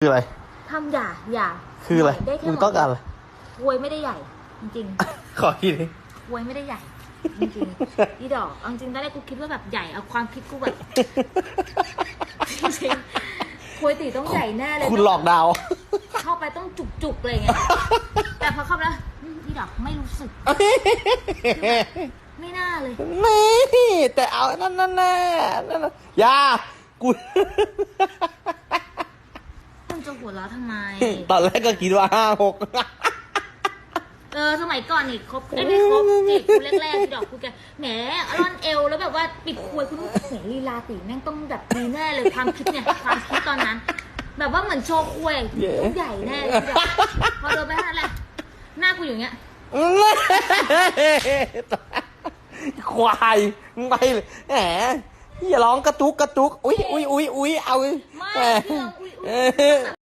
คืออะไร ทำอย่าอย่าคืออะไรได้แค่มึงต้องการอะไรควยไม่ได้ใหญ่ จริงขอทีนี้ๆควยไม่ได้ใหญ่จริงๆอีดอกเอาจริงตอนแรกกูคิดว่าแบบใหญ่เอาความคิดกูแบบจริงๆควยตีต้องใหญ่แน่เลยคุณหลอกดาว เข้าไปต้องจุกๆเลยไงแต่พอเข้าไปแล้วอืมอีดอกไม่รู้สึก ไม่น่าเลยนี่ แต่เอา นั่นนั่นแน่นั่นน่ะอย่า กูมันจะ หัวเราะทำไม ตอนแรกก็คิดว่าห้าหก เออสมัยก่อนนี่คบได้ไม่ครบจีบกูแรกๆที่ดอกกูแกแหมร่อนเอวแล้วแบบว่าปิดควยคุณแหมลีลาตีแม่งต้องแบบดีแน่เลยความคิดเนี่ยความคิดตอนนั้น แบบว่าเหมือนโชว์ควยต้องใหญ่แน่เลยที่ดอกพอเดินไปเท่านั้นแหละหน้ากูอยู่อย่างเงี้ยควายมึงไปเลยแหมอย่าร้องกระตุกกระตุก อุ้ยอุ้ยอุ้ยอุ้ยเอาไม่แหมเรื่องอุ้ยเออุ้ยอ